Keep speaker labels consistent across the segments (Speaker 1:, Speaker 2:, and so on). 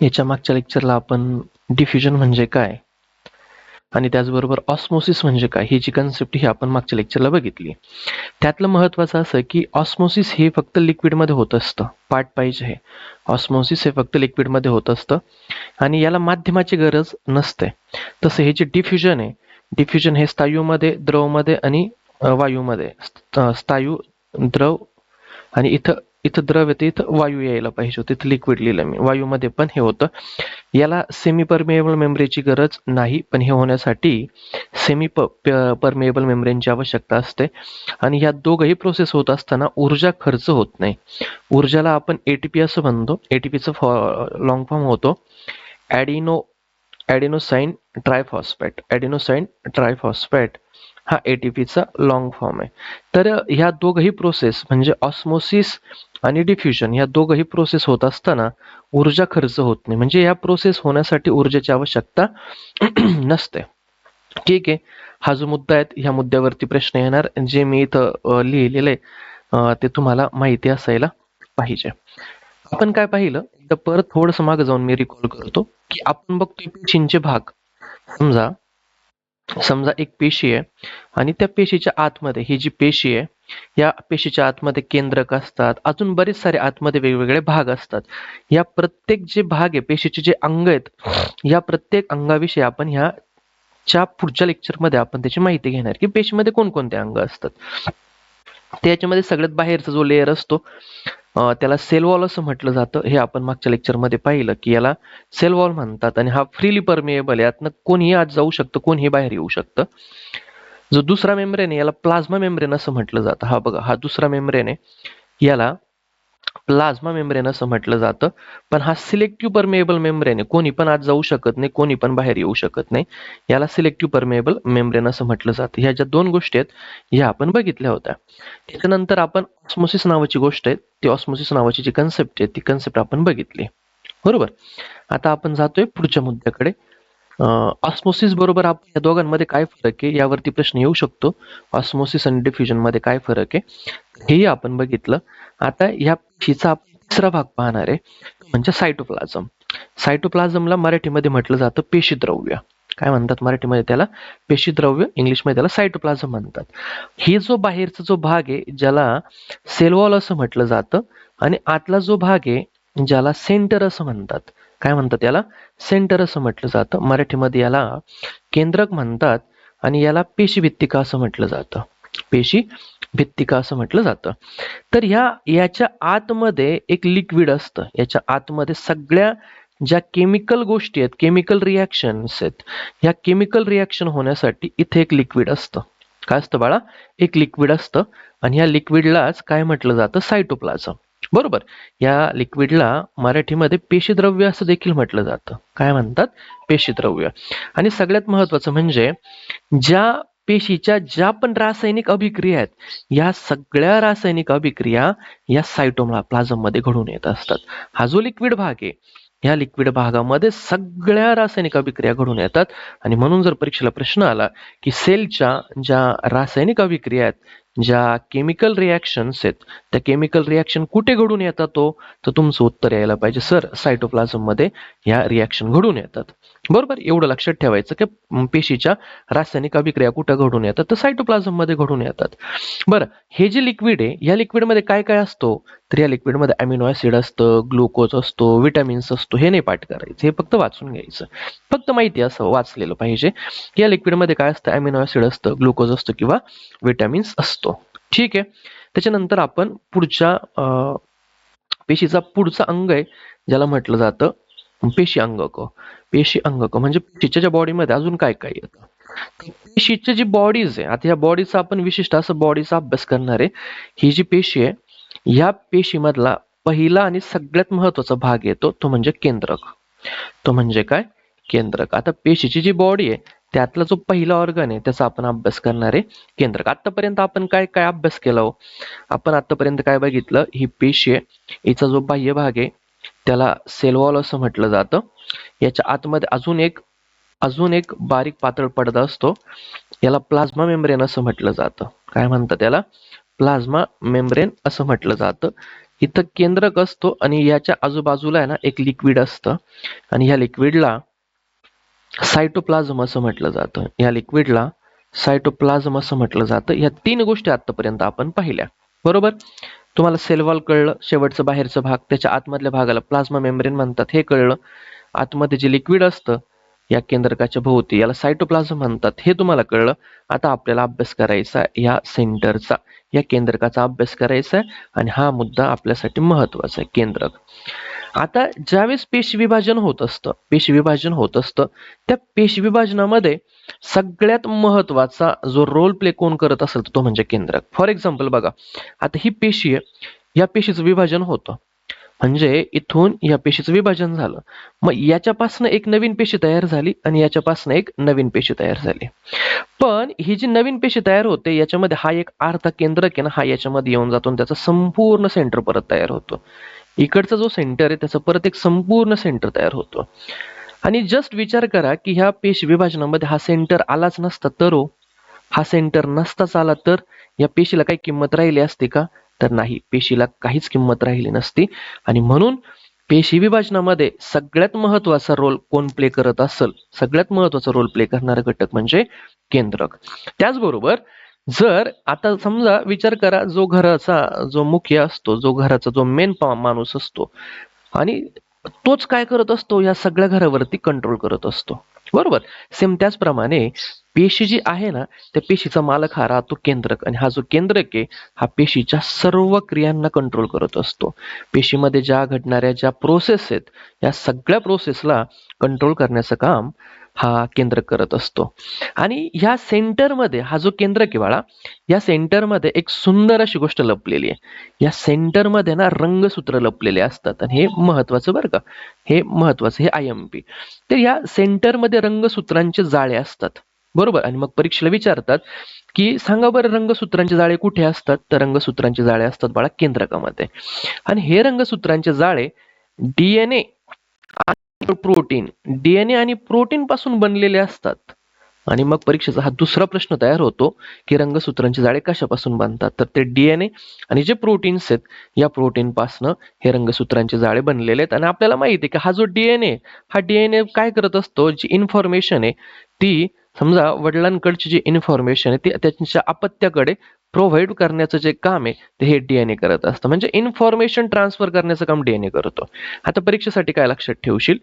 Speaker 1: याच्या मागच्या लेक्चरला आपण डिफ्युजन म्हणजे काय? आणि त्याचबरोबर ऑस्मोसिस म्हणजे काय? ही जी कन्सेप्ट ही आपण मागच्या लेक्चरला बघितली. त्यातलं महत्वाचं असं की ऑस्मोसिस हे फक्त लिक्विडमध्ये होत असतं. पार्ट पाहिजे हे. ऑस्मोसिस हे फक्त लिक्विडमध्ये होत असतं. आणि याला माध्यमाची गरज नसते. तसं हे जे डिफ्युजन आहे डिफ्युजन हे स्थायूमध्ये द्रवमध्ये आणि वायूमध्ये स्थायू द्रव आणि इथं इथं द्रव येते इथं वायू यायला पाहिजे होते. इथं लिक्विड लिहिलं मी. वायूमध्ये पण हे होतं. याला सेमी परमिएबल मेम्ब्रेनची गरज नाही पण हे होण्यासाठी सेमी परमिएबल मेम्ब्रेनची आवश्यकता असते. आणि या दोघही प्रोसेस होत असताना ऊर्जा खर्च होत नाही. ऊर्जाला आपण एटीपी असं म्हणतो. एटीपीचं लॉंग फॉर्म होतो. ॲडिनो ॲडिनोसाईन ट्रायफॉस्फॅट ॲडिनोसाईन ट्रायफॉस्फॅट हा एटीपीचा लॉंग फॉर्म आहे. तर ह्या दोघही प्रोसेस म्हणजे ऑस्मोसिस आणि डिफ्युजन या दोघही प्रोसेस होत असताना ऊर्जा खर्च होत नाही. म्हणजे या प्रोसेस होण्यासाठी ऊर्जेची आवश्यकता नसते. ठीक आहे. हा जो मुद्दा आहे ह्या मुद्द्यावरती प्रश्न येणार. जे मी इथं लिहिलेलं आहे ते तुम्हाला माहिती असायला पाहिजे. आपण काय पाहिलं? तर परत थोडस मागे जाऊन मी रिकॉल करतो की आपण बघतोय पेशींचे भाग. समजा समजा एक पेशी आहे आणि त्या पेशीच्या आतमध्ये ही जी पेशी आहे या पेशीच्या आतमध्ये केंद्रक असतात अजून बरेच सारे आतमध्ये वेगवेगळे भाग असतात. या प्रत्येक जे भाग आहे पेशीचे जे अंग आहेत या प्रत्येक अंगाविषयी आपण ह्या च्या पुढच्या लेक्चरमध्ये आपण त्याची माहिती घेणार की पेशीमध्ये कोणकोणते अंग असतात. त्याच्यामध्ये सगळ्यात बाहेरचा जो लेअर असतो त्याला सेल वॉल असं म्हटलं जातं. हे आपण मागच्या लेक्चरमध्ये पाहिलं की याला सेल वॉल म्हणतात आणि हा फ्रीली परमिएबल आहे यातनं कोणीही आत जाऊ शकतं कोणीही बाहेर येऊ शकतं. जो दुसरा मेम्ब्रेन आहे याला प्लाझ्मा मेम्ब्रेन असं म्हटलं जातं. हा बघा हा दुसरा मेम्ब्रेन आहे. याला प्लाझ्मा मेम्ब्रेन असं म्हटलं जातं. पण हा सिलेक्टिव्ह परमेएबल मेम्ब्रेन आहे. कोणी पण आज जाऊ शकत नाही कोणी पण बाहेर येऊ शकत नाही. याला सिलेक्टिव्ह परमेएबल मेम्ब्रेन असं म्हटलं जातं. ह्या ज्या दोन गोष्टी आहेत ह्या आपण बघितल्या होत्या. त्याच्यानंतर आपण ऑस्मोसिस नावाची गोष्ट आहे. ती ऑस्मोसिस नावाची जी कन्सेप्ट आहे ती कन्सेप्ट आपण बघितली. बरोबर? आता आपण जातोय पुढच्या मुद्द्याकडे. ऑस्मोसिस बरोबर आपण या दोघांमध्ये काय फरक आहे यावरती प्रश्न येऊ शकतो. ऑस्मोसिस आणि डिफ्युजनमध्ये काय फरक आहे? हेही आपण बघितलं. आता या पेशीचा आपण तिसरा भाग पाहणार आहे. म्हणजे सायटोप्लाझम सायटोप्लाझमला मराठीमध्ये म्हटलं जातं पेशीद्रव्य. काय म्हणतात मराठीमध्ये त्याला? पेशीद्रव्य इंग्लिशमध्ये त्याला सायटोप्लाझम म्हणतात. हे जो बाहेरचा जो भाग आहे ज्याला सेलवॉल असं म्हटलं जातं आणि आतला जो भाग आहे ज्याला सेंटर असं म्हणतात. काय म्हणतात याला? सेंटर असं म्हटलं जातं. मराठीमध्ये याला केंद्रक म्हणतात आणि याला पेशी भित्तिका असं म्हटलं जातं. पेशी भित्तिका असं म्हटलं जातं. तर ह्या याच्या आतमध्ये एक लिक्विड असतं. याच्या आतमध्ये सगळ्या ज्या केमिकल गोष्टी आहेत केमिकल रिॲक्शन्स आहेत ह्या केमिकल रिॲक्शन होण्यासाठी इथे एक लिक्विड असतं. काय असतं बाळा? एक लिक्विड असतं. आणि ह्या लिक्विडलाच काय म्हटलं जातं? सायटोप्लाझम बरोबर. या लिक्विडला मराठीमध्ये पेशीद्रव्य असं देखील म्हटलं जातं. काय म्हणतात? पेशीद्रव्य. आणि सगळ्यात महत्वाचं म्हणजे ज्या पेशीच्या ज्या पण रासायनिक अभिक्रिया आहेत या सगळ्या रासायनिक अभिक्रिया या सायटोमा प्लाझममध्ये घडून येत असतात. हा जो लिक्विड भाग आहे या लिक्विड भागामध्ये सगळ्या रासायनिक अभिक्रिया घडून येतात. आणि म्हणून जर परीक्षेला प्रश्न आला की सेलच्या ज्या रासायनिक अभिक्रिया आहेत ज्या केमिकल रिॲक्शन्स आहेत त्या केमिकल रिॲक्शन कुठे घडून येतात तो तर तुमचं उत्तर यायला पाहिजे सर. सायटोप्लाझममध्ये ह्या रिॲक्शन घडून येतात. बरोबर एवढं लक्षात ठेवायचं की पेशीच्या रासायनिक अभिक्रिया कुठं घडून येतात? तर सायटोप्लाझममध्ये घडून येतात. बरं हे जे लिक्विड आहे या लिक्विडमध्ये काय काय असतो? तर या लिक्विडमध्ये अमिनो ऍसिड असतं ग्लुकोज असतो विटॅमिन्स असतो हे नाही पाठ करायचं. हे फक्त वाचून घ्यायचं. फक्त माहिती असं वाचलेलं पाहिजे. की या लिक्विडमध्ये काय असतं? अमिनो ऍसिड असतं ग्लुकोज असतो किंवा विटॅमिन्स असतो. ठीक आहे? त्याच्यानंतर आपण पुढच्या पेशीचा पुढचा अंग आहे ज्याला म्हटलं जातं पेशी अंगक. पेशी अंगक. म्हणजे पेशीच्या ज्या बॉडीमध्ये अजून काय काय येतं? पेशीची जी बॉडीज आहे आता या बॉडीचा आपण विशिष्ट असं बॉडीचा अभ्यास करणार आहे. ही जी पेशी आहे या पेशीमधला पहिला आणि सगळ्यात महत्त्वाचा भाग येतो तो म्हणजे केंद्रक. तो म्हणजे काय? केंद्रक. आता पेशीची जी बॉडी आहे त्यातला जो पहिला ऑर्गन आहे त्याचा आपण अभ्यास करणार आहे केंद्रक. आतापर्यंत आपण काय काय अभ्यास केला हो? आपण आतापर्यंत काय बघितलं? ही पेशी आहे हिचा जो बाह्य भाग आहे त्याला सेलवॉल असं म्हटलं जातं. याच्या आतमध्ये अजून एक अजून एक बारीक पातळ पडदा असतो. याला प्लाझ्मा मेम्ब्रेन असं म्हटलं जातं. काय म्हणतात त्याला? प्लाझ्मा मेम्ब्रेन असं म्हटलं जातं. इथं केंद्रक असतो आणि याच्या आजूबाजूला आहे ना एक लिक्विड असतं. आणि ह्या लिक्विडला सायटोप्लाझम असं म्हटलं जातं. या लिक्विडला सायटोप्लाझम असं म्हटलं जातं. या तीन गोष्टी आतापर्यंत आपण पाहिल्या. बरोबर? तुम्हाला सेल वॉल कळलं शेवटचं बाहेरचं भाग त्याच्या आतमधल्या भागाला प्लाझ्मा मेम्ब्रेन म्हणतात हे कळलं. आतमध्ये जे लिक्विड असतं या केंद्रकाच्या भोवती याला सायटोप्लाझम म्हणतात. हे तुम्हाला कळलं? आता आपल्याला अभ्यास करायचा या सेंटरचा या केंद्रकाचा अभ्यास करायचा आहे आणि हा मुद्दा आपल्यासाठी महत्त्वाचा आहे केंद्रक. आता ज्यावेळेस पेशी विभाजन होत असतं पेशी विभाजन होत असतं त्या पेशी विभाजनामध्ये सगळ्यात महत्त्वाचा जो रोल प्ले कोण करत असेल तर तो म्हणजे केंद्रक. फॉर एक्झाम्पल बघा आता ही पेशी आहे या पेशीचं विभाजन होतं. म्हणजे इथून या पेशीचं विभाजन झालं. मग याच्यापासून एक नवीन पेशी तयार झाली आणि याच्यापासून एक नवीन पेशी तयार झाली. पण ही जी नवीन पेशी तयार होते याच्यामध्ये हा एक अर्धा केंद्रक आहे ना हा याच्यामध्ये येऊन जातो आणि त्याचा संपूर्ण सेंटर परत तयार होतो. इकडचा जो सेंटर आहे त्याचा परत एक संपूर्ण सेंटर तयार होतो. आणि जस्ट विचार करा की ह्या पेशी विभाजनामध्ये हा सेंटर आलाच नसता तर हो. हा. सेंटर नसताच आला तर या पेशीला काही किंमत राहिली असते का? तर नाही पेशीला काहीच किंमत राहिली नसती. आणि म्हणून पेशी विभाजनामध्ये सगळ्यात महत्त्वाचा रोल कोण प्ले करत असेल? सगळ्यात महत्त्वाचा रोल प्ले करणारा घटक म्हणजे केंद्रक. त्याचबरोबर जर आता समजा विचार करा जो घराचा जो मुख्य असतो जो घराचा जो मेन माणूस असतो. आणि तोच काय करत असतो? या सगळ्या घरावरती कंट्रोल करत असतो. बरोबर? सेम त्याचप्रमाणे पेशी जी आहे ना त्या पेशीचा मालक हा राहतो केंद्रक. आणि हा जो केंद्रक आहे हा पेशीच्या सर्व क्रियांना कंट्रोल करत असतो. पेशीमध्ये ज्या घडणाऱ्या ज्या प्रोसेस आहेत या सगळ्या प्रोसेसला कंट्रोल करण्याचं काम हा केंद्र करत असतो. आणि ह्या सेंटरमध्ये हा जो केंद्र किवाळा या सेंटरमध्ये एक सुंदर अशी गोष्ट लपलेली आहे. या सेंटरमध्ये ना रंगसूत्र लपलेले असतात आणि हे महत्वाचं बरं का. हे महत्वाचं हे आय एम पी तर या सेंटरमध्ये रंगसूत्रांचे जाळे असतात. बरोबर? आणि मग परीक्षेला विचारतात की सांगा बरं रंगसूत्रांचे जाळे कुठे असतात? तर रंगसूत्रांचे जाळे असतात बाळा केंद्रकामध्ये. आणि हे रंगसूत्रांचे जाळे डीएनए प्रोटीन डीएनए आणि प्रोटीन पासून बनलेले असतात. आणि मग परीक्षेचा हा दुसरा प्रश्न तयार होतो की रंगसूत्रांचे जाळे कशापासून बनतात. तर ते डीएनए आणि जे प्रोटीन्स आहेत या प्रोटीनपासनं हे रंगसूत्रांचे जाळे बनलेले आहेत. आणि आपल्याला माहिती आहे की हा जो डीएनए हा डीएनए काय करत असतो? जी इन्फॉर्मेशन आहे ती समजा वडिलांकडची जी इन्फॉर्मेशन आहे ती त्यांच्या अपत्याकडे प्रोव्हाइड करण्याचं जे काम आहे ते हे डीएनए करत असतं. म्हणजे इन्फॉर्मेशन ट्रान्सफर करण्याचं काम डीएनए करतो. आता परीक्षेसाठी काय लक्षात ठेवशील?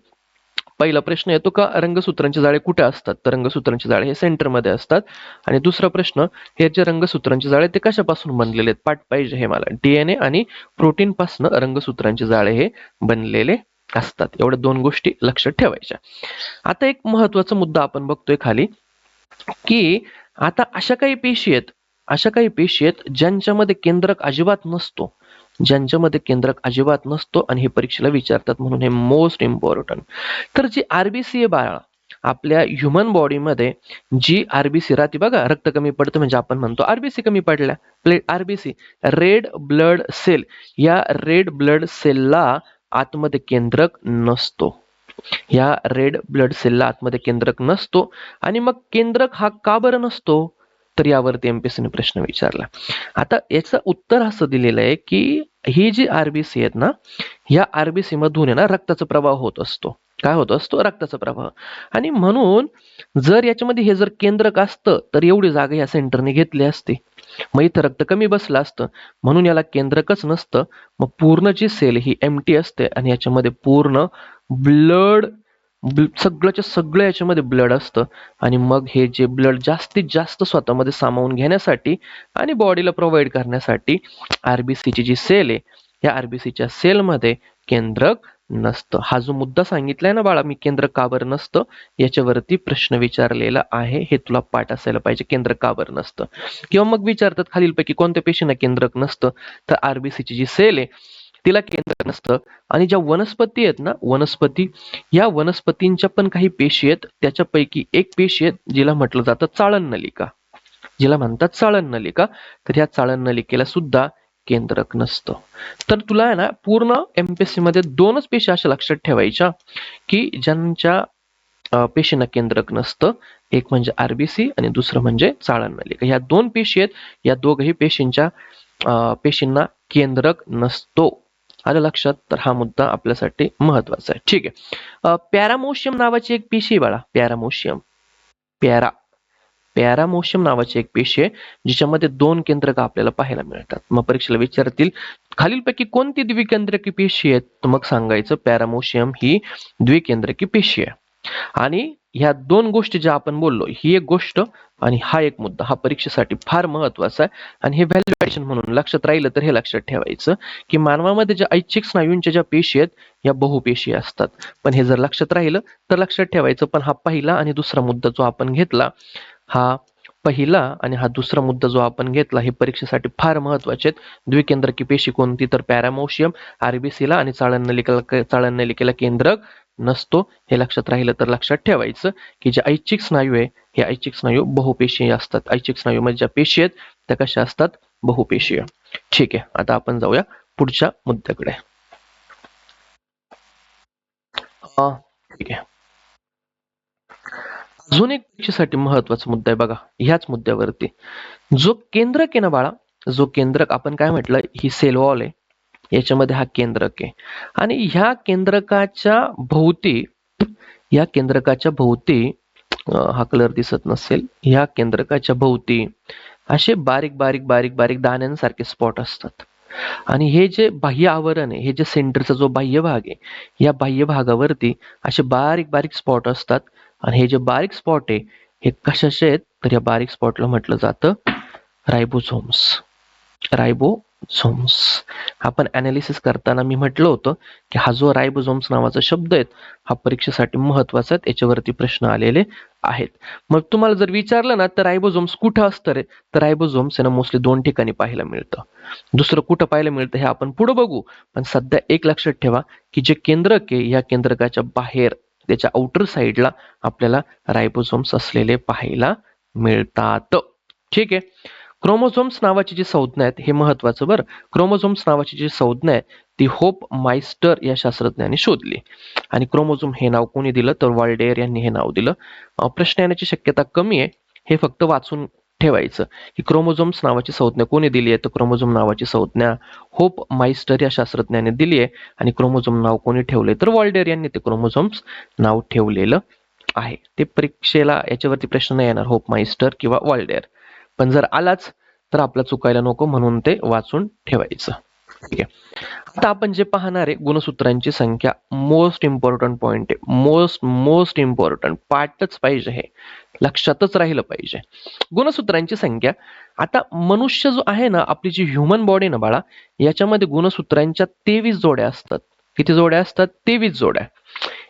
Speaker 1: पहिला प्रश्न येतो का रंगसूत्रांचे जाळे कुठे असतात? तर रंगसूत्रांचे जाळे हे सेंटरमध्ये असतात. आणि दुसरा प्रश्न हे जे रंगसूत्रांचे जाळे ते कशापासून बनलेले आहेत? पाठ पाहिजे हे मला. डीएनए आणि प्रोटीन पासून रंगसूत्रांचे जाळे हे बनलेले असतात. एवढ्या दोन गोष्टी लक्षात ठेवायच्या. आता एक महत्त्वाचा मुद्दा आपण बघतोय खाली की आता अशा काही पेशी आहेत अशा काही पेशी आहेत ज्यांच्यामध्ये केंद्रक अजिबात नसतो. ज्यांच्यामध्ये केंद्रक अजिबात नसतो आणि हे परीक्षेला विचारतात म्हणून हे मोस्ट इम्पॉर्टंट तर जी आरबीसी बाळा आपल्या ह्युमन बॉडीमध्ये जी आरबीसी राहते बघा रक्त कमी पडतं म्हणजे आपण म्हणतो आरबीसी कमी पडल्या. प्ले आरबीसी रेड ब्लड सेल या रेड ब्लड सेलला आतमध्ये केंद्रक नसतो. या रेड ब्लड सेलला आतमध्ये केंद्रक नसतो. आणि मग केंद्रक हा का बरं नसतो? तर यावरती एमपीसीने प्रश्न विचारला. आता याचं उत्तर असं दिलेलं आहे की ही जी आरबीसी आहेत ना या आरबीसी मधून आहे ना रक्ताचा प्रवाह होत असतो. काय होत असतो? रक्ताचा प्रवाह. आणि म्हणून जर याच्यामध्ये हे जर केंद्रक असतं तर एवढी जागा या सेंटरने घेतली असती. मग इथं रक्त कमी बसलं असतं. म्हणून याला केंद्रकच नसतं. मग पूर्ण जी सेल ही एमटी असते आणि याच्यामध्ये पूर्ण ब्लड सगळ्याच्या सगळं याच्यामध्ये ब्लड असतं. आणि मग हे जे ब्लड जास्तीत जास्त स्वतःमध्ये सामावून घेण्यासाठी आणि बॉडीला प्रोव्हाइड करण्यासाठी आरबीसीची जी सेल आहे या आरबीसीच्या सेलमध्ये केंद्रक नसतं. हा जो मुद्दा सांगितलाय ना बाळा मी केंद्र काबर नसतं याच्यावरती प्रश्न विचारलेला आहे. हे तुला पाठ असायला पाहिजे केंद्र का बरं नसतं. किंवा मग विचारतात खालीलपैकी कोणत्या पेशींना केंद्रक नसतं. तर आरबीसीची जी सेल आहे तिला केंद्र नसतं. आणि ज्या वनस्पती आहेत ना वनस्पती या वनस्पतींच्या पण काही पेशी आहेत. त्याच्यापैकी एक पेशी आहेत जिला म्हटलं जातं चाळण नलिका. जिला म्हणतात चाळण नलिका. तर ह्या चाळण नलिकेला सुद्धा केंद्रक नसतं. तर तुला आहे ना पूर्ण एमपीएससी मध्ये दोनच पेशी अशा लक्षात ठेवायच्या की ज्यांच्या पेशींना केंद्रक नसतं. एक म्हणजे आरबीसी आणि दुसरं म्हणजे चाळण नलिका. ह्या दोन पेशी आहेत. या दोघही पेशींच्या पेशींना केंद्रक नसतो. आलं लक्षात तर हा मुद्दा आपल्यासाठी महत्त्वाचा आहे. ठीक आहे. पॅरामोशियम नावाची एक पेशी बाळा. पॅरामोशियम पॅरा पॅरामोशियम नावाची एक पेशी आहे जिच्यामध्ये दोन केंद्रक आपल्याला पाहायला मिळतात. मग परीक्षेला विचारतील खालीलपैकी कोणती द्विकेंद्रकी पेशी आहेत? तर मग सांगायचं पॅरामोशियम ही द्विकेंद्रकी पेशी आहे. आणि ह्या दोन गोष्टी ज्या आपण बोललो ही एक गोष्ट आणि हा एक मुद्दा हा परीक्षेसाठी फार महत्त्वाचा आहे. आणि हे व्हॅल्युएशन म्हणून लक्षात राहिलं तर हे लक्षात ठेवायचं की मानवामध्ये ज्या ऐच्छिक स्नायूंच्या ज्या पेशी आहेत या बहुपेशी असतात. पण हे जर लक्षात राहिलं तर लक्षात ठेवायचं पण हा पहिला आणि दुसरा मुद्दा जो आपण घेतला हा पहिला आणि हा दुसरा मुद्दा जो आपण घेतला हे परीक्षेसाठी फार महत्त्वाचे आहेत. द्विकेंद्रकी पेशी कोणती? तर पॅरामोशियम आरबीसीला आणि चाळणनलिकेला चाळणनलिकेला केंद्रक नसतो हे लक्षात राहिलं तर लक्षात ठेवायचं की जे ऐच्छिक स्नायू आहे हे ऐच्छिक स्नायू बहुपेशीय असतात. ऐच्छिक स्नायू म्हणजे ज्या पेशी आहेत त्या कशा असतात? बहुपेशीय. ठीक आहे आता आपण जाऊया पुढच्या मुद्द्याकडे. ठीक आहे. अजून एक परीक्षेसाठी महत्त्वाचा मुद्दा आहे बघा ह्याच मुद्द्यावरती. जो केंद्रक आहे ना बाळा जो केंद्रक आपण काय म्हटलं ही सेल वॉल आहे. याच्यामध्ये हा केंद्रक आहे. आणि ह्या केंद्रकाच्या भोवती या केंद्रकाच्या भोवती हा कलर दिसत नसेल. ह्या केंद्रकाच्या भोवती असे बारीक बारीक बारीक बारीक दाण्यांसारखे स्पॉट असतात. आणि हे जे बाह्य आवरण आहे हे जे सेंटरचा जो बाह्य भाग आहे या बाह्य भागावरती असे बारीक बारीक स्पॉट असतात. आणि हे जे बारीक स्पॉट आहे हे कशाचे आहेत? तर या बारीक स्पॉटला म्हटलं जातं रायबोझोम्स झोम्स आपण अनालिसिस करताना मी म्हटलं होतं की हा जो रायबोझोम्स नावाचा शब्द आहे हा परीक्षेसाठी महत्त्वाचा आहे याच्यावरती प्रश्न आलेले आहेत मग तुम्हाला जर विचारलं ना तर रायबोझोम्स कुठं असतं रे तर रायबोझोम्स यांना मोस्टली दोन ठिकाणी पाहायला मिळतं दुसरं कुठं पाहायला मिळतं हे आपण पुढे बघू पण सध्या एक लक्षात ठेवा की जे केंद्रक आहे या केंद्रकाच्या बाहेर त्याच्या आउटर साईडला आपल्याला रायबोझोम्स असलेले पाहायला मिळतात ठीक आहे क्रोमोझोम्स नावाची जी संज्ञा आहेत हे महत्वाचं बरं. क्रोमोझोम्स नावाची जी संज्ञा आहे ती होप मायस्टर या शास्त्रज्ञांनी शोधली. आणि क्रोमोझोम हे नाव कोणी दिलं? तर वाल्डेअर यांनी हे नाव दिलं. प्रश्न येण्याची शक्यता कमी आहे. हे फक्त वाचून ठेवायचं की क्रोमोझोम्स नावाची संज्ञा कोणी दिली आहे? तर क्रोमोझोम नावाची संज्ञा होप माइस्टर या शास्त्रज्ञाने दिली आहे. आणि क्रोमोझोम नाव कोणी ठेवले तर वॉल्डेअर यांनी ते क्रोमोझोम्स नाव ठेवलेलं आहे. ते परीक्षेला याच्यावरती प्रश्न नाही येणार होप माइस्टर किंवा वॉल्डेअर. पण जर आलाच तर आपला चुकायला नको म्हणून ते वाचून ठेवायचं. ठीक आहे. आता आपण जे पाहणार आहे गुणसूत्रांची संख्या मोस्ट इम्पॉर्टंट पॉइंट आहे. मोस्ट मोस्ट इम्पॉर्टंट पाठच पाहिजे हे. लक्षातच राहिलं पाहिजे. गुणसूत्रांची संख्या आता मनुष्य जो आहे ना आपली जी ह्युमन बॉडी ना बाळा याच्यामध्ये गुणसूत्रांच्या तेवीस जोड्या असतात. किती जोड्या असतात? तेवीस जोड्या.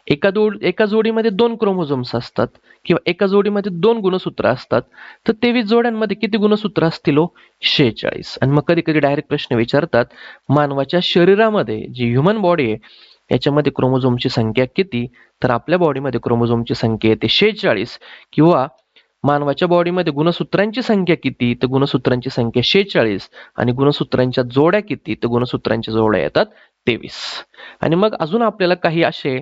Speaker 1: एका जोड एका जोडीमध्ये दोन क्रोमोझोम्स असतात किंवा एका जोडीमध्ये दोन गुणसूत्र असतात तर तेवीस जोड्यांमध्ये किती गुणसूत्र असतील हो? शेहेचाळीस. आणि मग कधी कधी डायरेक्ट प्रश्न विचारतात मानवाच्या शरीरामध्ये जी ह्युमन बॉडी आहे याच्यामध्ये क्रोमोझोमची संख्या किती? तर आपल्या बॉडीमध्ये क्रोमोझोमची संख्या येते शेहेचाळीस. किंवा मानवाच्या बॉडीमध्ये गुणसूत्रांची संख्या किती? तर गुणसूत्रांची संख्या शेहेचाळीस. आणि गुणसूत्रांच्या जोड्या किती? तर गुणसूत्रांच्या जोड्या येतात तेवीस. आणि मग अजून आपल्याला काही असे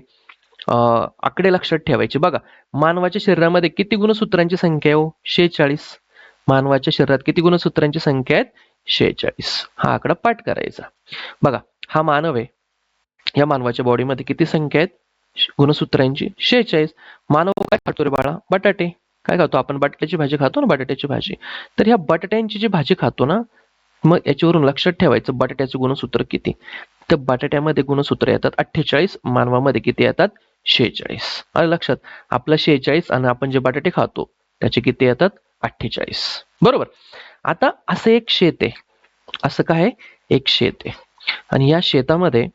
Speaker 1: आकडे लक्षात ठेवायचे. बघा मानवाच्या शरीरामध्ये किती गुणसूत्रांची संख्या आहे हो? शेहेचाळीस. मानवाच्या शरीरात किती गुणसूत्रांची संख्या आहेत? शेहेचाळीस. हा आकडा पाठ करायचा. बघा हा मानव आहे. या मानवाच्या बॉडीमध्ये किती संख्या आहेत? गुणसूत्रांची शेहेचाळीस. मानव काय खातो रे बाळा? बटाटे. काय खातो? आपण बटाट्याची भाजी खातो ना बटाट्याची भाजी? तर ह्या बटाट्यांची जी भाजी खातो ना मग याच्यावरून लक्षात ठेवायचं बटाट्याचे गुणसूत्र किती. तर बटाट्यामध्ये गुणसूत्र येतात अठ्ठेचाळीस मानवामध्ये किती येतात? शेहेचाळीस. आलं लक्षात आपलं शेहेचाळीस आणि आपण जे बटाटे खातो त्याचे किती येतात? अठ्ठेचाळीस. बरोबर? आता असं एक शेत आहे. असं काय एक शेत आहे. आणि या शेतामध्ये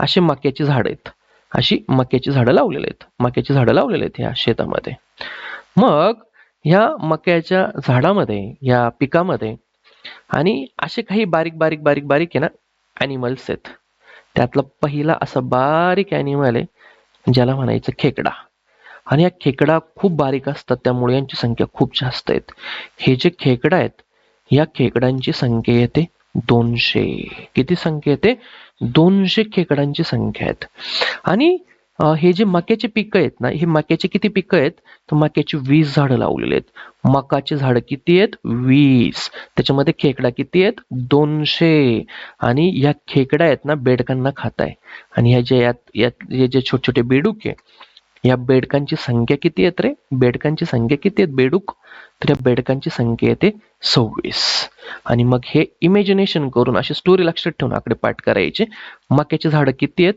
Speaker 1: असे मक्याची झाडं आहेत. अशी मक्याची झाडं लावलेली आहेत. मक्याची झाडं लावलेली आहेत ह्या शेतामध्ये. मग ह्या मक्याच्या झाडामध्ये या पिकामध्ये आणि असे काही बारीक बारीक बारीक बारीक आहे ना ॲनिमल्स आहेत. त्यातला पहिला असा बारीक ॲनिमल आहे ज्याला म्हणायचं खेकडा. आणि या खेकडा खूप बारीक असतात त्यामुळे यांची संख्या खूप जास्त आहेत. हे जे खेकडा आहेत या खेकडांची संख्या येते दोनशे. किती संख्या येते? दोनशे खेकडांची संख्या आहेत. आणि हे जे मक्याचे पिकं आहेत ना हे मक्याचे किती पिकं आहेत? तर मक्याची वीस झाडं लावलेली आहेत. मकाची झाडं किती आहेत? वीस. त्याच्यामध्ये खेकडा किती आहेत? दोनशे. आणि या खेकड्या आहेत ना बेडकांना खात आहे. आणि ह्या जे यात यात हे जे छोटे छोटे बेडूक आहे या बेडकांची संख्या किती आहेत रे? बेडकांची संख्या किती आहेत बेडूक? तर या बेडकांची संख्या येते सव्वीस. आणि मग हे इमॅजिनेशन करून अशी स्टोरी लक्षात ठेवून आकडे पाठ करायचे. मक्याची झाडं किती आहेत?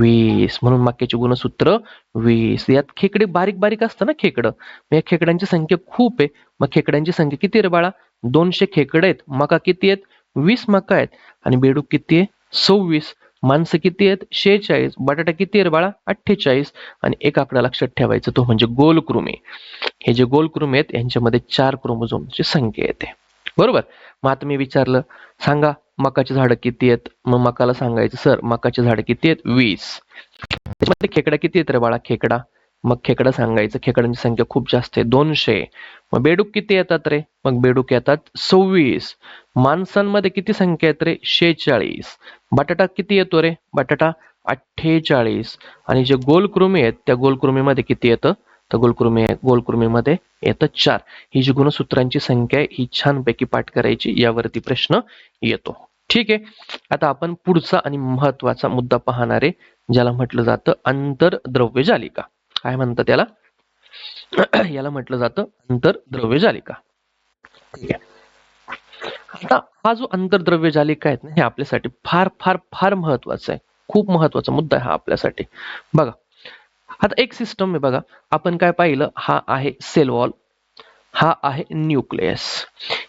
Speaker 1: वीस म्हणून मक्याचे गुणसूत्र वीस. यात खेकडे बारीक बारीक असतं ना खेकडं. मग या खेकड्यांची संख्या खूप आहे. मग खेकड्यांची संख्या किती रे बाळा? दोनशे खेकडे आहेत. मका किती आहेत? वीस मका आहेत. आणि बेडूक किती आहे? सव्वीस. माणसं किती आहेत? शेहेचाळीस. बटाटा किती आहे बाळा? अठ्ठेचाळीस. आणि एक आकडा लक्षात ठेवायचा तो म्हणजे गोलकृमी. हे जे गोलकृमी आहेत यांच्यामध्ये चार क्रोमोझोमची संख्या येते. बरोबर? मग आता मी विचारलं सांगा मकाची झाडं किती आहेत? मग मकाला सांगायचं सर मकाची झाडं किती आहेत? वीस. त्याच्यामध्ये खेकडा किती आहेत रे बाळा? खेकडा? मग खेकडा सांगायचं खेकड्यांची संख्या खूप जास्त आहे दोनशे. मग बेडूक किती येतात रे? मग बेडूक येतात सव्वीस. माणसांमध्ये किती संख्या आहेत रे? शेहेचाळीस. बटाटा किती येतो रे? बटाटा अठ्ठेचाळीस. आणि जे गोलकृमी आहेत त्या गोलकृमीमध्ये किती येतं? तर गोलकृमी गोलकुर्मीमध्ये येतं चार. ही जी गुणसूत्रांची संख्या आहे ही छानपैकी पाठ करायची यावरती प्रश्न येतो. ठीक आहे? आता आपण पुढचा आणि महत्त्वाचा मुद्दा पाहणारे ज्याला म्हटलं जातं आंतरद्रव्य जालिका. काय म्हणतात त्याला याला म्हटलं जातं आंतरद्रव्य जालिका. ठीक आहे? आता हा जो आंतरद्रव्य जालिका आहेत ना हे आपल्यासाठी फार फार फार महत्वाचं आहे. खूप महत्त्वाचा मुद्दा आहे हा आपल्यासाठी. बघा आता एक सिस्टम आहे बघा. आपण काय पाहिलं? हा आहे सेल वॉल हा आहे न्यूक्लियस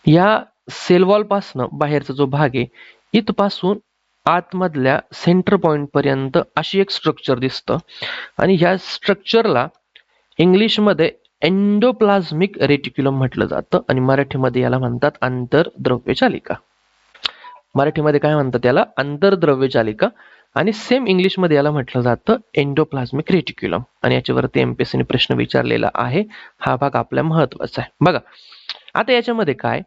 Speaker 1: या सेल वॉल पासनं बाहेरचा जो भाग आहे इथपासून आतमधल्या सेंटर पॉइंट पर्यंत अशी एक स्ट्रक्चर दिसतं. आणि ह्या स्ट्रक्चरला इंग्लिशमध्ये एंडोप्लाझमिक रेटिक्युलम म्हटलं जातं. आणि मराठीमध्ये याला म्हणतात आंतरद्रव्य चालिका मराठीमध्ये काय म्हणतात याला? आंतरद्रव्य चालिका आणि सेम इंग्लिशमध्ये याला म्हटलं जातं एंडोप्लाझमिक रेटिक्युलम आणि याच्यावरती एमपीएससीने प्रश्न विचारलेला आहे. हा भाग आपल्या महत्त्वाचा आहे. बघा आता याच्यामध्ये काय?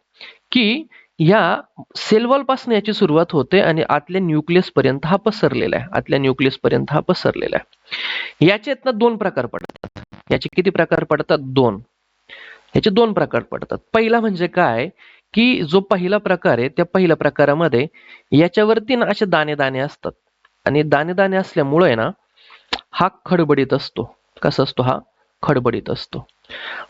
Speaker 1: की या सेलवॉलपासून याची सुरुवात होते आणि आतल्या न्यूक्लियस पर्यंत हा पसरलेला आहे. आतल्या न्यूक्लियस पर्यंत हा पसरलेला आहे. याच्यातनं दोन प्रकार पडतात. याचे किती प्रकार पडतात? दोन. याचे दोन प्रकार पडतात. पहिला म्हणजे काय? की जो पहिला प्रकार आहे त्या पहिल्या प्रकारामध्ये याच्यावरती ना असे दाणे दाणे असतात. आणि दाणे दाणे असल्यामुळे ना हा खडबडीत असतो. कसा असतो? हा खडबडीत असतो.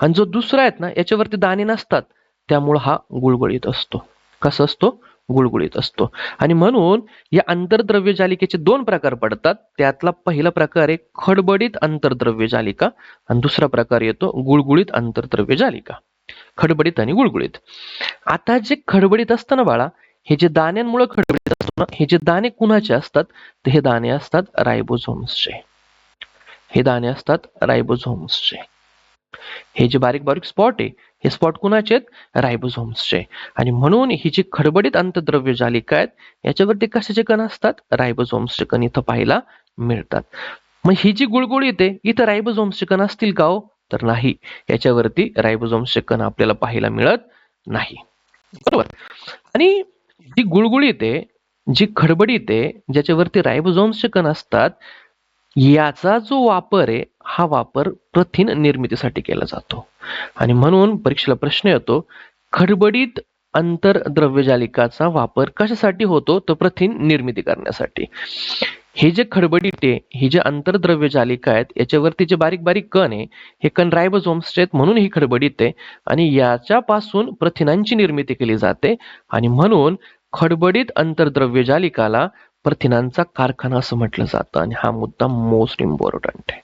Speaker 1: आणि जो दुसरा आहेत ना याच्यावरती दाणे नसतात. त्यामुळं हा गुळगुळीत असतो. कसा असतो? गुळगुळीत असतो. आणि म्हणून या आंतरद्रव्य जालिकेचे दोन प्रकार पडतात. त्यातला पहिला प्रकार आहे खडबडीत आंतरद्रव्य जालिका आणि दुसरा प्रकार येतो गुळगुळीत आंतरद्रव्य जालिका. खडबडीत आणि गुळगुळीत. आता जे खडबडीत असतं ना बाळा हे जे दाण्यांमुळे खडबडीत असतो ना हे जे दाणे कुणाचे असतात? तर हे दाणे असतात रायबोझोम्सचे. हे दाणे असतात रायबोझोम्सचे. हे जे बारीक बारीक स्पॉट आहे हे स्पॉट कुणाचे आहेत? रायबोझोम्सचे. आणि म्हणून ही जी खडबडीत अंतद्रव्य जालिका आहेत याच्यावरती कशाचे कण असतात? रायबोझोम्सचे कण इथं पाहायला मिळतात. मग ही जी गुळगुळीत आहे इथं रायबोझोम्सचे कण असतील का हो? तर नाही. याच्यावरती रायबोझोम्सचे कण आपल्याला पाहायला मिळत नाही. बरोबर? आणि जी गुळगुळीत आहे जी खडबडीत आहे ज्याच्यावरती रायबोझोम्सचे कण असतात याचा जो वापर आहे हा वापर प्रथिन निर्मितीसाठी केला जातो. आणि म्हणून परीक्षेला प्रश्न येतो खडबडीत आंतरद्रव्यजालिकाचा वापर कशासाठी होतो? तर प्रथिन निर्मिती करण्यासाठी. हे जे खडबडीत आहे हे जे आंतरद्रव्य जालिका आहेत याच्यावरती जे बारीक बारीक कण आहे हे कण रायबोझोम्सचे आहेत म्हणून ही खडबडीत आहे. आणि याच्यापासून प्रथिनांची निर्मिती केली जाते. आणि म्हणून खडबडीत आंतरद्रव्य जालिकाला प्रथिनांचा कारखाना असं म्हटलं जातं आणि हा मुद्दा मोस्ट इम्पॉर्टंट आहे.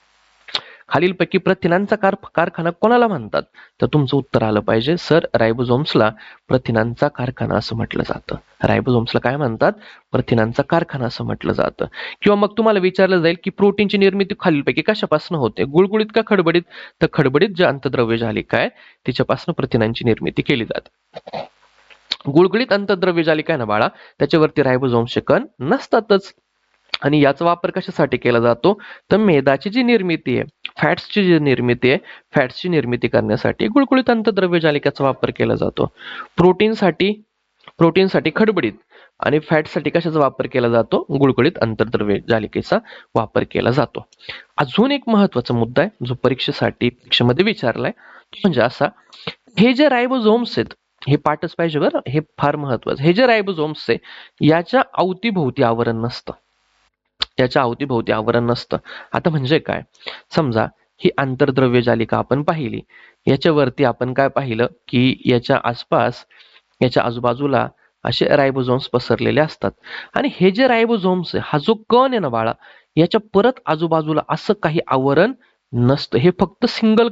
Speaker 1: खालीलपैकी प्रथिनांचा कार कारखाना कोणाला म्हणतात? तर तुमचं उत्तर आलं पाहिजे सर रायबोझोम्सला प्रथिनांचा कारखाना असं म्हटलं जातं. रायबोझोम्सला काय म्हणतात? प्रथिनांचा कारखाना असं म्हटलं जातं. किंवा मग तुम्हाला विचारलं जाईल की प्रोटीनची निर्मिती खालीलपैकी कशापासून होते? गुळगुळीत का खडबडीत? तर खडबडीत जे अंतद्रव्य झाली काय तिच्यापासून प्रथिनांची निर्मिती केली जाते. गुळगुळीत अंतद्रव्य झाली काय ना बाळा? त्याच्यावरती रायबोझोम कण नसतातच. आणि याचा वापर कशासाठी केला जातो? तर मेदाची जी निर्मिती आहे फॅट्सची जी निर्मिती आहे फॅट्सची निर्मिती करण्यासाठी गुळगुळीत अंतद्रव्य जालिकाचा वापर केला जातो. प्रोटीनसाठी प्रोटीनसाठी खडबडीत आणि फॅटसाठी कशाचा वापर केला जातो? गुळगुळीत अंतर्द्रव्य जालिकेचा वापर केला जातो. अजून एक महत्त्वाचा मुद्दा आहे जो परीक्षेसाठी परीक्षेमध्ये विचारलाय तो म्हणजे असा हे जे रायबोझोम्स आहेत हे पाठच पाहिजे बरं. हे फार महत्वाचं. हे जे रायबोझोम्स आहे याच्या अवतीभोवती आवरण नसतं. याच्या अवतीभोवती आवरण नसतं. आता म्हणजे काय? समजा ही आंतरद्रव्य जालिका आपण पाहिली याच्यावरती आपण काय पाहिलं की याच्या आसपास याच्या आजूबाजूला असे रायबोझोम्स पसरलेले असतात. आणि हे जे रायबोझोम्स आहे हा जो कण आहे ना बाळा याच्या परत आजूबाजूला असं काही आवरण नसतं. हे फक्त सिंगल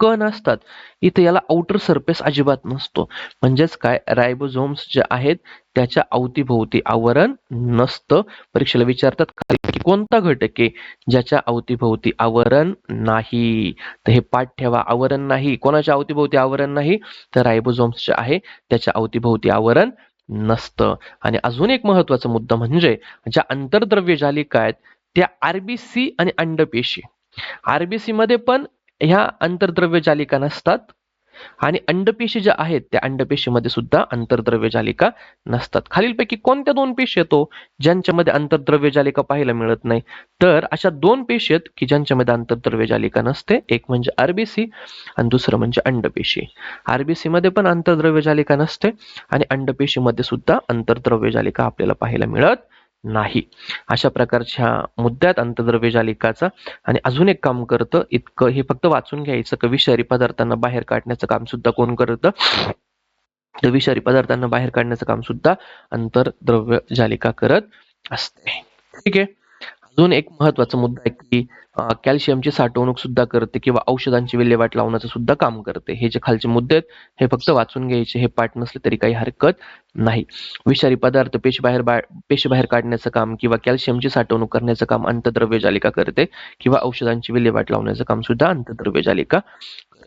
Speaker 1: कण असतात. इथे याला आउटर सरफेस अजिबात नसतो. म्हणजेच काय? रायबोझोम्स जे आहेत त्याच्या अवतीभोवती आवरण नसतं. परीक्षेला विचारतात की कोणता घटक आहे ज्याच्या अवतीभोवती आवरण नाही? तर हे पाठ ठेवा आवरण नाही. कोणाच्या अवतीभोवती आवरण नाही? तर रायबोझोम्स जे आहे त्याच्या अवतीभोवती आवरण नसतं. आणि अजून एक महत्त्वाचा मुद्दा म्हणजे ज्या अंतरद्रव्य जालिका आहेत त्या आरबीसी आणि अंडपेशी. आरबीसी मध्ये पण ह्या अंतर्द्रव्य जालिका नसतात. आणि अंडपेशी ज्या आहेत त्या अंडपेशीमध्ये सुद्धा अंतर्द्रव्य जालिका नसतात. खालीलपैकी कोणत्या दोन पेशी येतो? ज्यांच्यामध्ये अंतर्द्रव्य जालिका पाहायला मिळत नाही. तर अशा दोन पेशी आहेत की ज्यांच्यामध्ये आंतरद्रव्य जालिका नसते. एक म्हणजे आरबीसी आणि दुसरं म्हणजे अंडपेशी. आरबीसी मध्ये पण अंतर्द्रव्य जालिका नसते आणि अंडपेशीमध्ये सुद्धा अंतर्द्रव्य जालिका आपल्याला पाहायला मिळत नाही. अशा प्रकारच्या मुद्द्यात आंतरद्रव्य जालिकाचा आणि अजून एक काम करतं इतकं हे फक्त वाचून घ्यायचं का विषारी पदार्थांना बाहेर काढण्याचं काम सुद्धा कोण करतं? तर विषारी पदार्थांना बाहेर काढण्याचं काम सुद्धा अंतरद्रव्य जालिका करत असते. ठीक आहे? अजून एक महत्त्वाचा मुद्दा आहे की कॅल्शियमची साठवणूक सुद्धा करते किंवा औषधांची विल्हेवाट लावण्याचं सुद्धा काम करते. हे जे खालचे मुद्दे आहेत हे फक्त वाचून घ्यायचे हे पाठ नसले तरी काही हरकत नाही. विषारी पदार्थ पेशी बाहेर पेशी बाहेर काढण्याचं काम किंवा कॅल्शियमची साठवणूक करण्याचं काम अंतद्रव्य जालिका करते किंवा औषधांची विल्हेवाट लावण्याचं काम सुद्धा अंतद्रव्य जालिका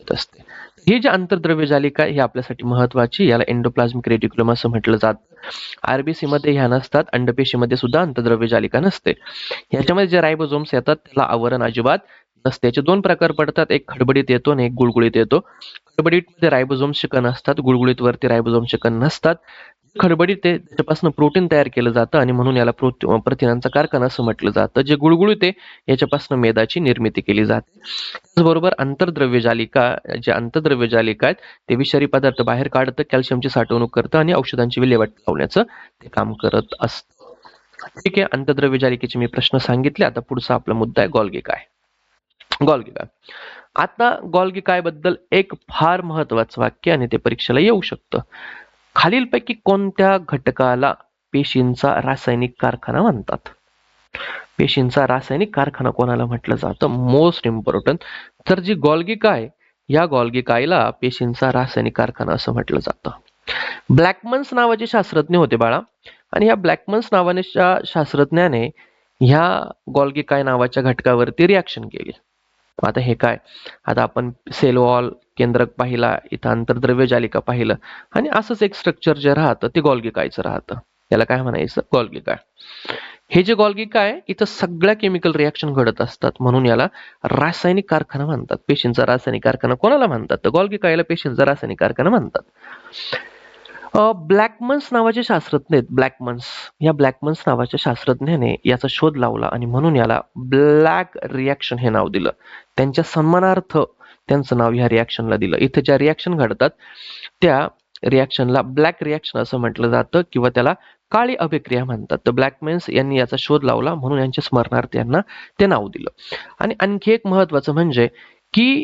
Speaker 1: जात असते. ही जे अंतर्द्रव्य जालिका ही आपल्यासाठी महत्वाची याला एंडोप्लाझमिक रेटिक्युलम असं म्हटलं जातं. आरबीसी मध्ये ह्या नसतात. अंडपेशीमध्ये सुद्धा अंतर्द्रव्य जालिका नसते. याच्यामध्ये जे रायबोझोम्स येतात त्याला आवरण अजिबात नसते. याचे दोन प्रकार पडतात. एक खडबडीत येतो आणि एक गुळगुळीत येतो. खडबडीत मध्ये रायबोझोम शिकन असतात. गुळगुळीत वरती रायबोझोम शिकन नसतात. खडबडीत ते त्याच्यापासून प्रोटीन तयार केलं जातं आणि म्हणून याला प्रथिनांचा कारखाना असं म्हटलं जातं जे गुळगुळीत आहे याच्यापासून मेदाची निर्मिती केली जाते. त्याचबरोबर आंतरद्रव्य जालिका जे आंतरद्रव्य जालिका आहेत ते विषारी पदार्थ बाहेर काढतं कॅल्शियमची साठवणूक करतं आणि औषधांची विल्हेवाट लावण्याचं ते काम करत असतं. ठीक आहे अंतद्रव्य जालिकेचे मी प्रश्न सांगितले आता पुढचा आपला मुद्दा आहे गॉल्गी काय गॉल्गी काय आता गॉल्गी काय बद्दल एक फार महत्वाचं वाक्य आणि ते परीक्षेला येऊ शकतं. खालीलपैकी कोणत्या घटकाला पेशींचा रासायनिक कारखाना म्हणतात? पेशींचा रासायनिक कारखाना कोणाला म्हटलं जातं? मोस्ट इम्पॉर्टंट तर जी गॉल्गी काय या गॉल्गी कायला पेशींचा रासायनिक कारखाना असं म्हटलं जातं. ब्लॅकमन्स नावाचे शास्त्रज्ञ होते बाळा. आणि या ब्लॅकमन्स नावाने शास्त्रज्ञाने ह्या गॉल्गी काय नावाच्या घटकावरती रिॲक्शन केली. आता हे काय? आता आपण सेल वॉल केंद्रक पाहिला इथं आंतरद्रव्य जालिका पाहिलं आणि असंच एक स्ट्रक्चर जे राहतं ते गॉल्गी कायचं राहतं. याला काय म्हणायचं? गॉल्गी काय हे जे गॉल्गी काय इथं सगळ्या केमिकल रिॲक्शन घडत असतात. म्हणून याला रासायनिक कारखाना म्हणतात. पेशींचा रासायनिक कारखाना कोणाला म्हणतात? तर गॉल्गी कायला पेशींचा रासायनिक कारखाना म्हणतात. ब्लॅकमन्स नावाचे शास्त्रज्ञ आहेत. ब्लॅकमन्स या ब्लॅकमन्स नावाच्या शास्त्रज्ञाने याचा शोध लावला आणि म्हणून याला ब्लॅक रिॲक्शन हे नाव दिलं. त्यांच्या सन्मानार्थ त्यांचं नाव ह्या रिॲक्शनला दिलं. इथे ज्या रिॲक्शन घडतात त्या रिॲक्शनला ब्लॅक रिॲक्शन असं म्हटलं जातं किंवा त्याला काळी अभिक्रिया म्हणतात. तर ब्लॅकमेन्स यांनी याचा शोध लावला म्हणून यांच्या स्मरणार्थ यांना ते नाव दिलं. आणि आणखी एक महत्वाचं म्हणजे की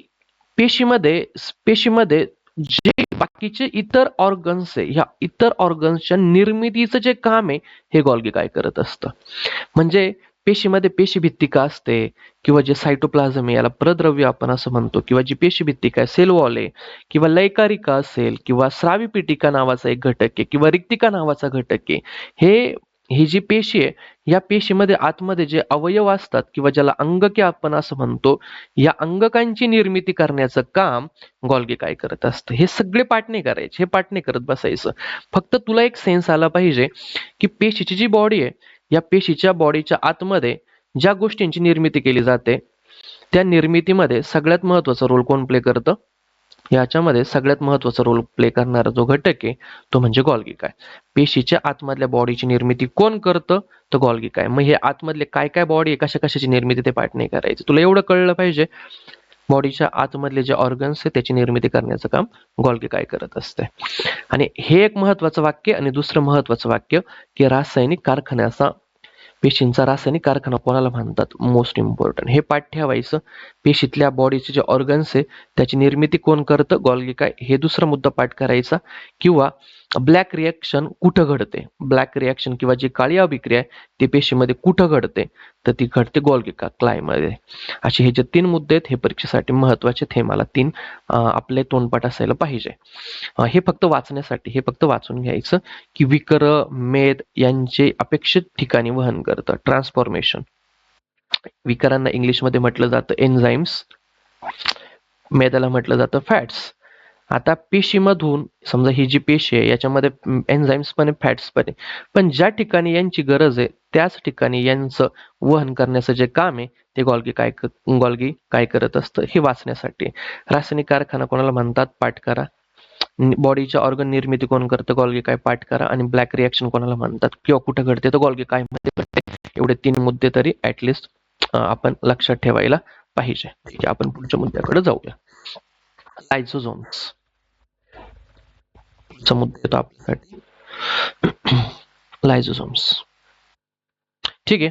Speaker 1: पेशीमध्ये पेशीमध्ये जे बाकीचे इतर ऑर्गन्स आहे ह्या इतर ऑर्गन्सच्या निर्मितीचं जे काम आहे हे गॉल्गी काय करत असतं? म्हणजे पेशीमध्ये पेशीभित्तिका असते किंवा जे सायटोप्लाझम आहे याला प्रद्रव्य आपण असं म्हणतो किंवा जी पेशीभित्तिका आहे सेल वॉल आहे किंवा लयकारिका असेल किंवा श्रावीपिटिका नावाचा एक घटक आहे किंवा रिक्तिका नावाचा घटक आहे हे ही जी पेशी आहे या पेशीमध्ये आतमध्ये जे अवयव असतात किंवा ज्याला अंगके आपण असं म्हणतो या अंगकांची निर्मिती करण्याचं काम गॉल्गी काय करत असतं? हे सगळे पाठ नाही करायचे हे पाठ नाही करत बसायचं. फक्त तुला एक सेन्स आला पाहिजे की पेशीची जी बॉडी आहे या पेशीच्या बॉडीच्या आतमध्ये ज्या गोष्टींची निर्मिती केली जाते त्या निर्मितीमध्ये सगळ्यात महत्त्वाचा रोल कोण प्ले करतं? याच्यामध्ये सगळ्यात महत्त्वाचा रोल प्ले करणारा जो घटक आहे तो म्हणजे गॉल्गी काय पेशीच्या आतमधल्या बॉडीची निर्मिती कोण करतं? तर गॉल्गी काय मग हे आतमधले काय काय बॉडी आहे? कशा कशाची निर्मिती ते पाठ नाही करायचं? तुला एवढं कळलं पाहिजे. बॉडीच्या आतमधले जे ऑर्गन्स आहे त्याची निर्मिती करण्याचं काम गॉल्गी काय करत असते. आणि हे एक महत्वाचं वाक्य आणि दुसरं महत्वाचं वाक्य की रासायनिक कारखान्याचा पेशींचा रासायनिक कारखाना कोणाला म्हणतात? मोस्ट इम्पॉर्टंट हे पाठ ठेवायचं. पेशीतल्या बॉडीचे जे ऑर्गन्स आहे त्याची निर्मिती कोण करतं? गॉल्गी काय? हे दुसरा मुद्दा पाठ करायचा. किंवा ब्लॅक रिॲक्शन कुठं घडते? ब्लॅक रिॲक्शन किंवा जी काळी अभिक्रिया आहे ती पेशीमध्ये कुठं घडते? तर ती घडते गोलगिका क्लायमध्ये असे हे जे तीन मुद्दे आहेत हे परीक्षेसाठी महत्त्वाचे आहेत. हे मला तीन आपले तोंडपाठ असायला पाहिजे. हे फक्त वाचण्यासाठी हे फक्त वाचून घ्यायचं की विकर मेद यांचे अपेक्षित ठिकाणी वहन करतं. ट्रान्सफॉर्मेशन विकारांना इंग्लिशमध्ये म्हटलं जातं एन्झाईम्स मेदाला म्हटलं जातं फॅट्स आता पेशीमधून समजा ही जी पेशी आहे याच्यामध्ये एन्झाईम्स पण फॅट्स पण आहे. पण ज्या ठिकाणी यांची गरज आहे त्याच ठिकाणी यांचं वहन करण्याचं जे काम आहे ते गॉल्गी काय गॉल्गी काय करत असतं हे वाचण्यासाठी रासायनिक कारखाना कोणाला म्हणतात पाठ करा. बॉडीच्या ऑर्गन निर्मिती कोण करतं गॉल्गी काय पाठ करा. आणि ब्लॅक रिॲक्शन कोणाला म्हणतात किंवा कुठं घडते तर गॉल्गी काय मध्ये घडते. एवढे तीन मुद्दे तरी ऍटलिस्ट आपण लक्षात ठेवायला पाहिजे. आपण पुढच्या मुद्द्याकडे जाऊया. लायझोझोम्स पुढचा मुद्दा येतो आपल्यासाठी. लायझोझोम्स ठीक आहे.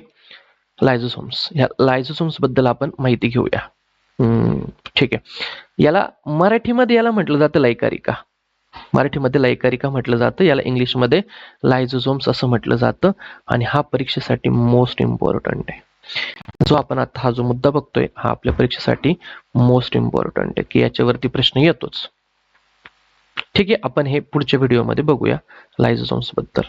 Speaker 1: लायझोसोम्स ह्या लायझोसोम्सबद्दल आपण माहिती घेऊया. हम्म, ठीक आहे. याला मराठीमध्ये याला म्हटलं जातं लायकारिका. मराठीमध्ये लायकारिका म्हटलं जातं. याला इंग्लिशमध्ये लायझोझोम्स असं म्हटलं जातं. आणि हा परीक्षेसाठी मोस्ट इम्पॉर्टंट आहे. जो आपण आता हा जो मुद्दा बघतोय हा आपल्या परीक्षेसाठी मोस्ट इम्पॉर्टंट आहे. की याच्यावरती प्रश्न येतोच. ठीक आहे आपण हे पुढच्या व्हिडिओमध्ये बघूया. लायझोझोम्सबद्दल.